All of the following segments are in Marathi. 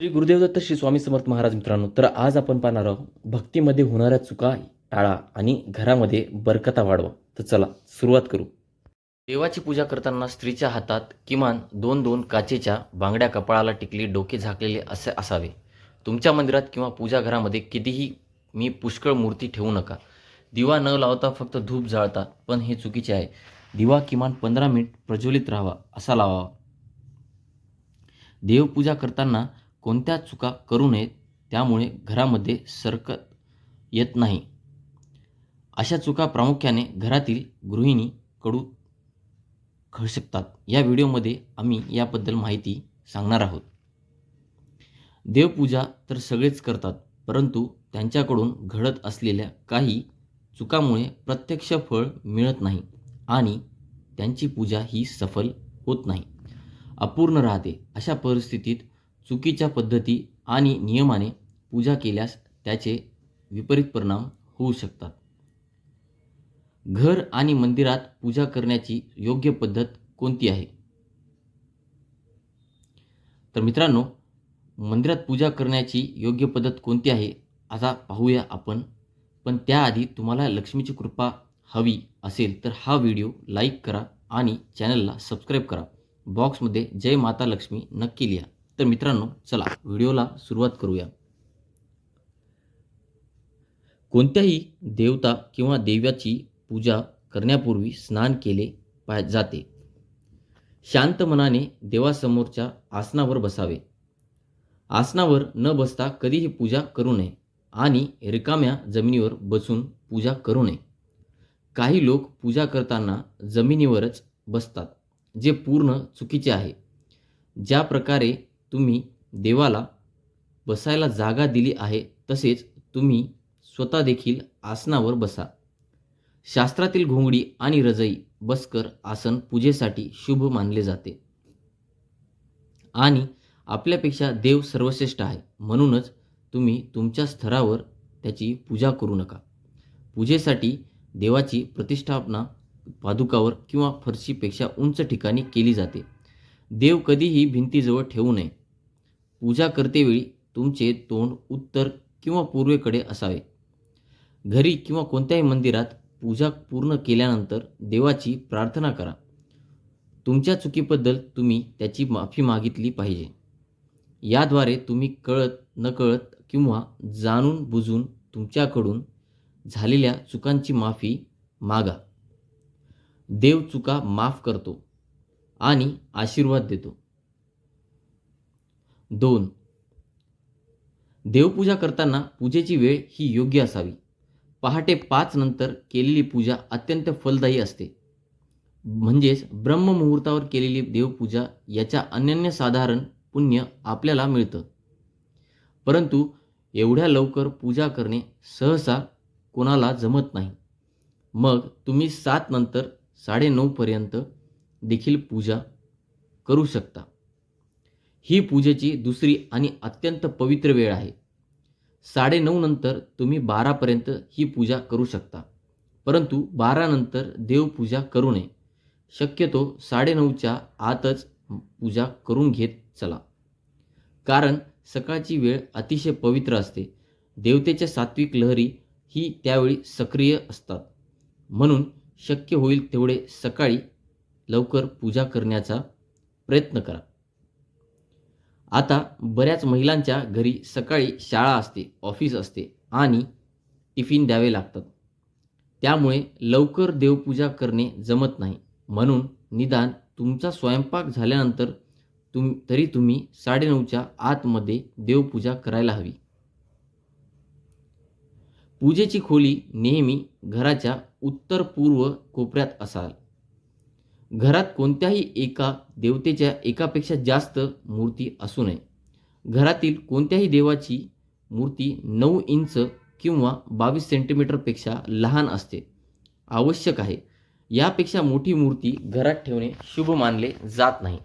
श्री गुरुदेव दत्त श्री स्वामी समर्थ महाराज मित्रांनो तर आज आपण पाहणार आहोत भक्तीमध्ये होणाऱ्या चुका टाळा आणि घरामध्ये बरकता वाढवा. तर चला सुरुवात करू. देवाची पूजा करताना स्त्रीच्या हातात किमान दोन दोन काचेच्या बांगड्या कपाळाला टिकली डोके झाकलेले असे असावे. तुमच्या मंदिरात किंवा पूजा घरामध्ये कितीही मी पुष्कळ मूर्ती ठेवू नका. दिवा न लावता फक्त धूप जाळता पण हे चुकीचे आहे. दिवा किमान पंधरा मिनिट प्रज्वलित राहावा असा लावावा. देवपूजा करताना कोणत्या चुका करू नयेत त्यामुळे घरामध्ये सरकत येत नाही. अशा चुका प्रामुख्याने घरातील गृहिणीकडून घडू शकतात. या व्हिडिओमध्ये आम्ही याबद्दल माहिती सांगणार आहोत. देवपूजा तर सगळेच करतात परंतु त्यांच्याकडून घडत असलेल्या काही चुकामुळे प्रत्यक्ष फळ मिळत नाही आणि त्यांची पूजा ही सफल होत नाही. अपूर्ण राहते. अशा परिस्थितीत चुकीच्या पद्धती आणि नियमाने पूजा केल्यास त्याचे विपरीत परिणाम होऊ शकतात. घर आणि मंदिरात पूजा करण्याची योग्य पद्धत कोणती आहे? तर मित्रांनो मंदिरात पूजा करण्याची योग्य पद्धत कोणती आहे आता पाहूया आपण. पण त्याआधी तुम्हाला लक्ष्मीची कृपा हवी असेल तर हा व्हिडिओ लाईक करा आणि चॅनलला सबस्क्राईब करा. बॉक्समध्ये जय माता लक्ष्मी नक्की लिहा. तर मित्रांनो चला व्हिडिओला सुरुवात करूया. कोणत्याही देवता किंवा देव्याची पूजा करण्यापूर्वी स्नान केले पा जाते. शांत मनाने देवासमोरच्या आसनावर बसावे. आसनावर न बसता कधीही पूजा करू नये आणि रिकाम्या जमिनीवर बसून पूजा करू नये. काही लोक पूजा करताना जमिनीवरच बसतात जे पूर्ण चुकीचे आहे. ज्या प्रकारे तुम्ही देवाला बसायला जागा दिली आहे तसेच तुम्ही स्वतः देखील आसनावर बसा. शास्त्रातील घोंगडी आणि रजई बसकर आसन पूजेसाठी शुभ मानले जाते. आणि आपल्यापेक्षा देव सर्वश्रेष्ठ आहे म्हणूनच तुम्ही तुमच्या स्तरावर त्याची पूजा करू नका. पूजेसाठी देवाची प्रतिष्ठापना पादुकावर किंवा फरशीपेक्षा उंच ठिकाणी केली जाते. देव कधीही भिंतीजवळ ठेवू नये. पूजा करतेवेळी तुमचे तोंड उत्तर किंवा पूर्वेकडे असावे. घरी किंवा कोणत्याही मंदिरात पूजा पूर्ण केल्यानंतर देवाची प्रार्थना करा. तुमच्या चुकीबद्दल तुम्ही त्याची माफी मागितली पाहिजे. याद्वारे तुम्ही कळत नकळत किंवा जाणून बुजून तुमच्याकडून झालेल्या चुकांची माफी मागा. देव चुका माफ करतो. आणि आशीर्वाद देतो. दोन देवपूजा करताना पूजेची वेळ ही योग्य असावी. पहाटे पाच नंतर केलेली पूजा अत्यंत फलदायी असते. म्हणजेच ब्रह्ममुहूर्तावर केलेली देवपूजा याच्या अनन्यसाधारण पुण्य आपल्याला मिळतं. परंतु एवढ्या लवकर पूजा करणे सहसा कोणाला जमत नाही. मग तुम्ही सात नंतर साडेनऊपर्यंत देखील पूजा करू शकता. ही पूजेची दुसरी आणि अत्यंत पवित्र वेळ आहे. साडेनऊ नंतर तुम्ही बारापर्यंत ही पूजा करू शकता. परंतु बारानंतर देवपूजा करू नये. शक्यतो साडेनऊच्या आतच पूजा करून घेत चला. कारण सकाळची वेळ अतिशय पवित्र असते. देवतेच्या सात्विक लहरी ही त्यावेळी सक्रिय असतात. म्हणून शक्य होईल तेवढे सकाळी लवकर पूजा करण्याचा प्रयत्न करा. आता बऱ्याच महिलांच्या घरी सकाळी शाळा असते ऑफिस असते आणि टिफिन द्यावे लागतात. त्यामुळे लवकर देवपूजा करणे जमत नाही. म्हणून निदान तुमचा स्वयंपाक झाल्यानंतर तुम तरी तुम्ही साडेनऊच्या आतमध्ये देवपूजा करायला हवी. पूजेची खोली नेहमी घराच्या उत्तर पूर्व कोपऱ्यात असाल. घरात कोणत्याही एका देवतेच्या एकापेक्षा जास्त मूर्ती असू नये. घरातील कोणत्याही देवाची मूर्ती नऊ इंच किंवा बावीस सेंटीमीटरपेक्षा लहान असते. आवश्यक आहे. यापेक्षा मोठी मूर्ती घरात ठेवणे शुभ मानले जात नाही.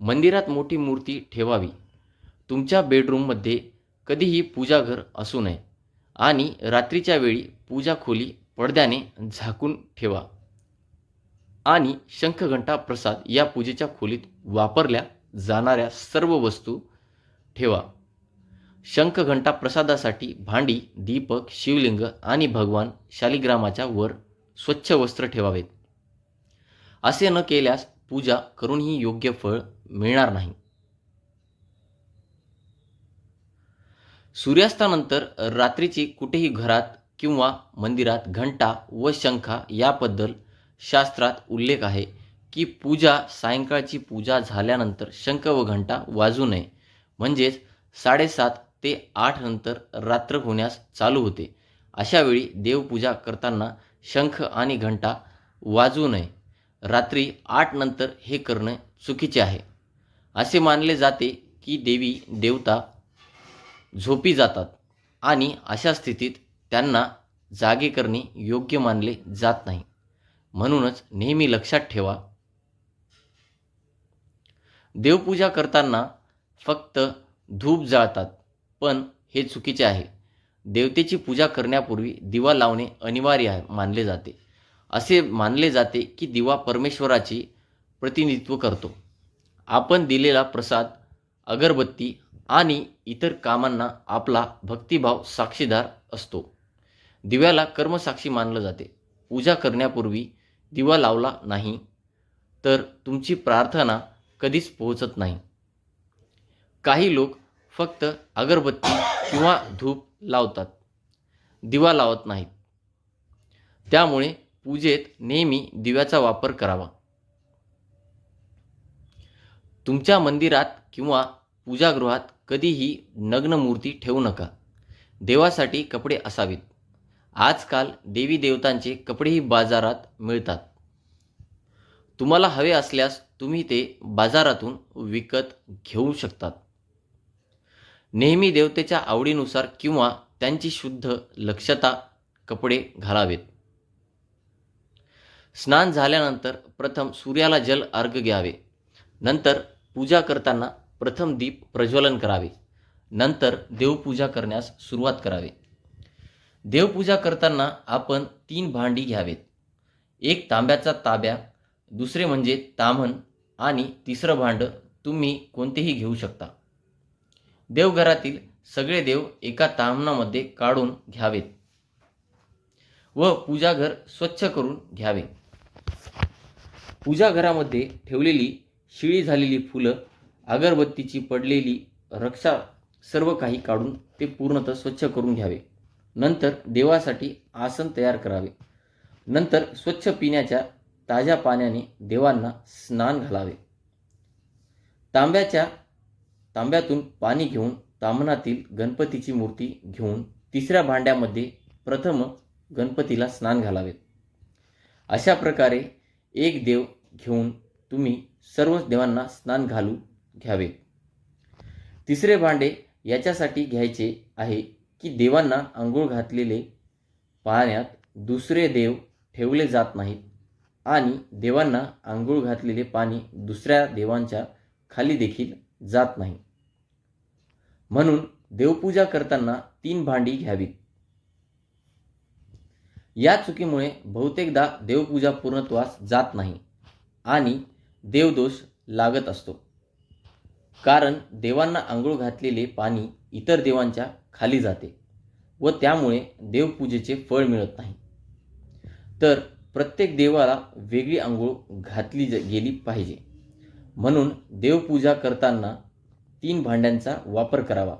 मंदिरात मोठी मूर्ती ठेवावी. तुमच्या बेडरूममध्ये कधीही पूजाघर असू नये. आणि रात्रीच्या वेळी पूजा खोली पडद्याने झाकून ठेवा. आणि शंखघंटा प्रसाद या पूजेच्या खोलीत वापरल्या जाणाऱ्या सर्व वस्तू ठेवा. शंख घंटा प्रसादासाठी भांडी दीपक शिवलिंग आणि भगवान शालिग्रामाच्या वर स्वच्छ वस्त्र ठेवावेत. असे न केल्यास पूजा करूनही योग्य फळ मिळणार नाही. सूर्यास्तानंतर रात्रीची कुठेही घरात किंवा मंदिरात घंटा व शंखा याबद्दल शास्त्रात उल्लेख आहे की पूजा सायंकाळची पूजा झाल्यानंतर शंख व घंटा वाजू नये. म्हणजेच साडेसात ते आठ नंतर रात्र होण्यास चालू होते. अशावेळी देवपूजा करताना शंख आणि घंटा वाजू नये. रात्री आठ नंतर हे करणे चुकीचे आहे. असे मानले जाते की देवी देवता झोपी जातात आणि अशा स्थितीत त्यांना जागे करणे योग्य मानले जात नाही. म्हणूनच नेहमी लक्षात ठेवा. देवपूजा करताना फक्त धूप जाळतात पण हे चुकीचे आहे. देवतेची पूजा करण्यापूर्वी दिवा लावणे अनिवार्य आहे मानले जाते. असे मानले जाते की दिवा परमेश्वराची प्रतिनिधित्व करतो. आपण दिलेला प्रसाद अगरबत्ती आणि इतर कामांना आपला भक्तिभाव साक्षीदार असतो. दिव्याला कर्मसाक्षी मानलं जाते. पूजा करण्यापूर्वी दिवा लावला नाही तर तुमची प्रार्थना कधीच पोहोचत नाही. काही लोक फक्त अगरबत्ती किंवा धूप लावतात दिवा लावत नाहीत. त्यामुळे पूजेत नेहमी दिव्याचा वापर करावा. तुमच्या मंदिरात किंवा पूजागृहात कधीही नग्न मूर्ती ठेवू नका. देवासाठी कपडे असावेत. आजकाल देवी देवतांचे कपडेही बाजारात मिळतात. तुम्हाला हवे असल्यास तुम्ही ते बाजारातून विकत घेऊ शकतात. नेहमी देवतेच्या आवडीनुसार किंवा त्यांची शुद्ध लक्षता कपडे घालावेत. स्नान झाल्यानंतर प्रथम सूर्याला जल अर्घ घ्यावे. नंतर पूजा करताना प्रथम दीप प्रज्वलन करावे. नंतर देवपूजा करण्यास सुरुवात करावे. देवपूजा करताना आपण तीन भांडी घ्यावेत. एक तांब्याचा ताब्या दुसरे म्हणजे ताम्हण आणि तिसरं भांड तुम्ही कोणतेही घेऊ शकता. देवघरातील सगळे देव एका ताम्हणामध्ये काढून घ्यावेत व पूजाघर स्वच्छ करून घ्यावे. पूजाघरामध्ये ठेवलेली शिळी झालेली फुलं अगरबत्तीची पडलेली रक्षा सर्व काही काढून ते पूर्णतः स्वच्छ करून घ्यावे. नंतर देवासाठी आसन तयार करावे. नंतर स्वच्छ पिण्याच्या ताज्या पाण्याने देवांना स्नान घालावे. तांब्याच्या तांब्यातून पाणी घेऊन तांबणातील गणपतीची मूर्ती घेऊन तिसऱ्या भांड्यामध्ये प्रथम गणपतीला स्नान घालावे. अशा प्रकारे एक देव घेऊन तुम्ही सर्व देवांना स्नान घालू घ्यावे. तिसरे भांडे याच्यासाठी घ्यायचे आहे की देवांना आंघोळ घातलेले पाण्यात दुसरे देव ठेवले जात नाहीत आणि देवांना आंघोळ घातलेले पाणी दुसऱ्या देवांच्या खाली देखील जात नाही. म्हणून देवपूजा करताना तीन भांडी घ्यावीत. या चुकीमुळे बहुतेकदा देवपूजा पूर्णत्वास जात नाही आणि देवदोष लागत असतो. कारण देवांना आंघोळ घातलेले पाणी इतर देवांच्या खाली जाते. व त्यामुळे देवपूजेचे फळ मिळत नाही. तर प्रत्येक देवाला वेगळी आंघोळ घातली ज- गेली पाहिजे. म्हणून देवपूजा करताना तीन भांड्यांचा वापर करावा.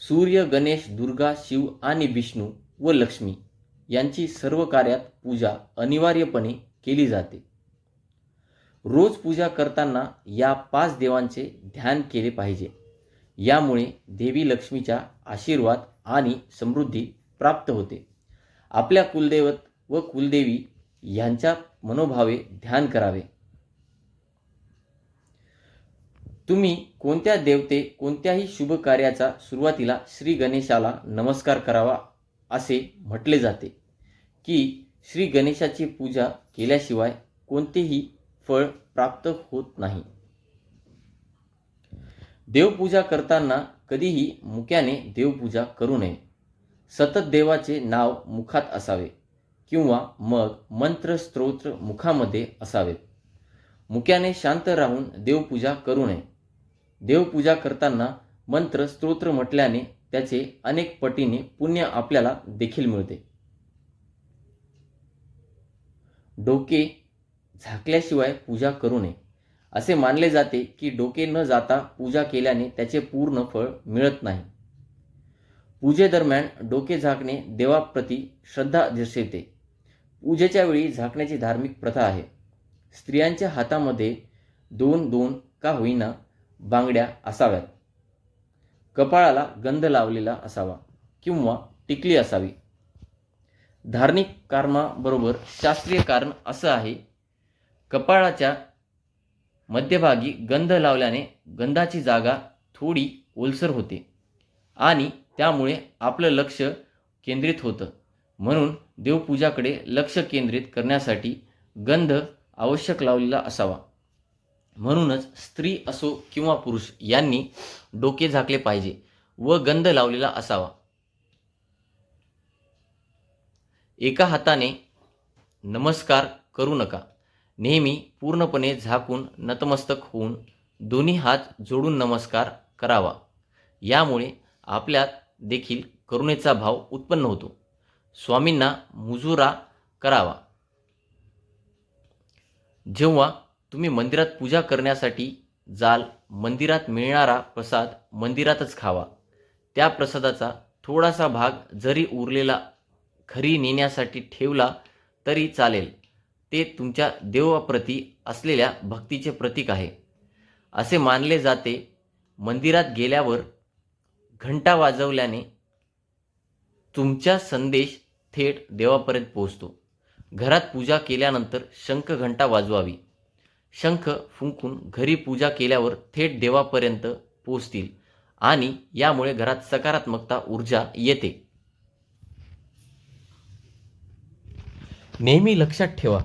सूर्य गणेश दुर्गा शिव आणि विष्णू व लक्ष्मी यांची सर्व कार्यात पूजा अनिवार्यपणे केली जाते. रोज पूजा करताना या पाच देवांचे ध्यान केले पाहिजे. यामुळे देवी लक्ष्मीचा आशीर्वाद आणि समृद्धी प्राप्त होते. आपल्या कुलदैवत व कुलदेवी यांच्या मनोभावे ध्यान करावे. तुम्ही कोणत्या देवते कोणत्याही शुभ कार्याचा सुरुवातीला श्री गणेशाला नमस्कार करावा असे म्हटले जाते की श्री गणेशाची पूजा केल्याशिवाय कोणतेही फळ प्राप्त होत नाही. देवपूजा करताना कधीही मुक्याने देवपूजा करू नये. सतत देवाचे नाव मुखात असावे किंवा मग मंत्र स्तोत्र मुखामध्ये असावेत मुक्याने शांत राहून देवपूजा करू नये. देवपूजा करताना मंत्र स्तोत्र म्हटल्याने त्याचे अनेक पटीने पुण्य आपल्याला देखील मिळते. डोके झाकल्याशिवाय पूजा करू नये. असे मानले जाते की डोके न जाता पूजा केल्याने त्याचे पूर्ण फळ मिळत नाही. पूजेदरम्यान डोके झाकणे देवाप्रती श्रद्धा दर्शवते. पूजेच्या वेळी झाकण्याची धार्मिक प्रथा आहे. स्त्रियांच्या हातामध्ये दोन दोन का होईना बांगड्या असाव्यात. कपाळाला गंध लावलेला असावा किंवा टिकली असावी. धार्मिक कारणाबरोबर शास्त्रीय कारण असं आहे कपाळाच्या मध्यभागी गंध लावल्याने गंधाची जागा थोडी ओलसर होते आणि त्यामुळे आपलं लक्ष केंद्रित होतं. म्हणून देवपूजाकडे लक्ष केंद्रित करण्यासाठी गंध आवश्यक लावलेला असावा. म्हणूनच स्त्री असो किंवा पुरुष यांनी डोके झाकले पाहिजे व गंध लावलेला असावा. एका हाताने नमस्कार करू नका. नेहमी पूर्णपणे झाकून नतमस्तक होऊन दोन्ही हात जोडून नमस्कार करावा. यामुळे आपल्यात देखील करुणेचा भाव उत्पन्न होतो. स्वामींना मुजुरा करावा. जेव्हा तुम्ही मंदिरात पूजा करण्यासाठी जाल मंदिरात मिळणारा प्रसाद मंदिरातच खावा. त्या प्रसादाचा थोडासा भाग जरी उरलेला घरी नेण्यासाठी ठेवला तरी चालेल. ते तुमच्या देवाप्रती असलेल्या भक्तीचे प्रतीक आहे. असे मानले जाते. मंदिरात गेल्यावर घंटा वाजवल्याने तुमचा संदेश थेट देवापर्यंत पोहोचतो. घरात पूजा केल्यानंतर शंख घंटा वाजवावी. शंख फुंकून घरी पूजा केल्यावर थेट देवापर्यंत पोचतील आणि यामुळे घरात सकारात्मकता ऊर्जा येते. नेहमी लक्षात ठेवा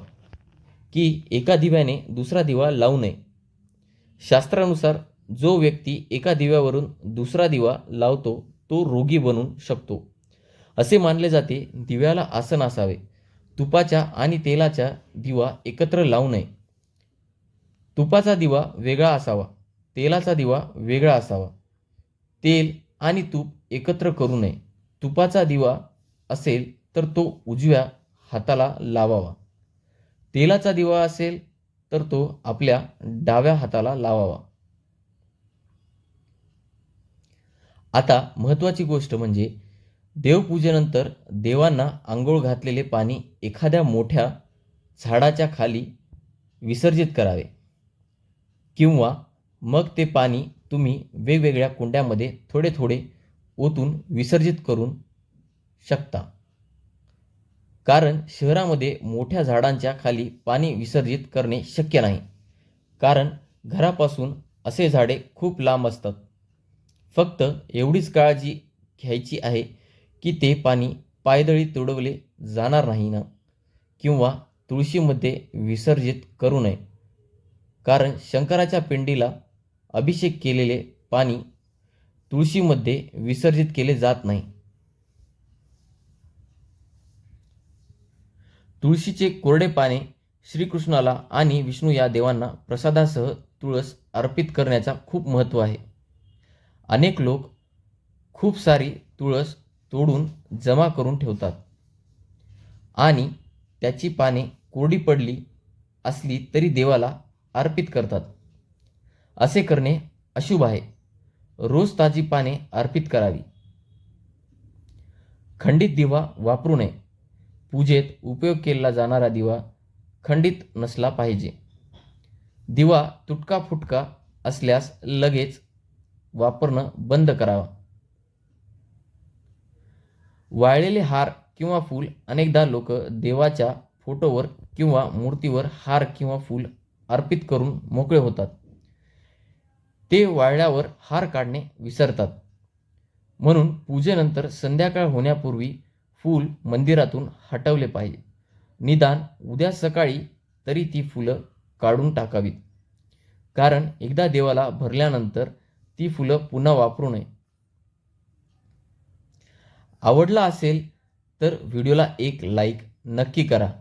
की एका दिव्याने दुसरा दिवा लावू नये. शास्त्रानुसार जो व्यक्ती एका दिव्यावरून दुसरा दिवा लावतो तो रोगी बनू शकतो. असे मानले जाते दिव्याला आसन असावे तुपाच्या आणि तेलाचा दिवा एकत्र लावू नये. तुपाचा दिवा वेगळा असावा तेलाचा दिवा वेगळा असावा. तेल आणि तूप एकत्र करू नये. तुपाचा दिवा असेल तर तो उजव्या हाताला लावावा. तेलाचा दिवा असेल तर तो आपल्या डाव्या हाताला लावावा. आता महत्त्वाची गोष्ट म्हणजे देवपूजेनंतर देवांना आंघोळ घातलेले पाणी एखाद्या मोठ्या झाडाच्या खाली विसर्जित करावे किंवा मग ते पाणी तुम्ही वेगवेगळ्या कुंड्यामध्ये थोडे थोडे ओतून विसर्जित करून शकता. कारण शहरामध्ये मोठ्या झाडांच्या खाली पाणी विसर्जित करणे शक्य नाही. कारण घरापासून असे झाडे खूप लांब असतात. फक्त एवढीच काळजी घ्यायची आहे की ते पाणी पायदळी तुडवले जाणार नाही ना? किंवा तुळशीमध्ये विसर्जित करू नये. कारण शंकराच्या पिंडीला अभिषेक केलेले पाणी तुळशीमध्ये विसर्जित केले जात नाही. तुळशीचे कोरडे पाने श्रीकृष्णाला आणि विष्णू या देवांना प्रसादासह तुळस अर्पित करण्याचा खूप महत्त्व आहे. अनेक लोक खूप सारी तुळस तोडून जमा करून ठेवतात आणि त्याची पाने कोरडी पडली असली तरी देवाला अर्पित करतात. असे करणे अशुभ आहे. रोज ताजी पाने अर्पित करावी. खंडित दिवा वापरू नये. पूजेत उपयोग केला जाणारा दिवा खंडित नसला पाहिजे. दिवा तुटका फुटका असल्यास लगेच वापरणं बंद करावा. वाळलेले हार किंवा फूल अनेकदा लोक देवाच्या फोटोवर किंवा मूर्तीवर हार किंवा फूल अर्पित करून मोकळे होतात. ते वाळल्यावर हार काढणे विसरतात. म्हणून पूजेनंतर संध्याकाळ होण्यापूर्वी फूल मंदिरातून हटवले पाहिजे. निदान उद्या सकाळी तरी ती फुलं काढून टाकावीत. कारण एकदा देवाला भरल्यानंतर ती फुलं पुन्हा वापरू नये. आवडला असेल तर व्हिडिओला एक लाईक नक्की करा.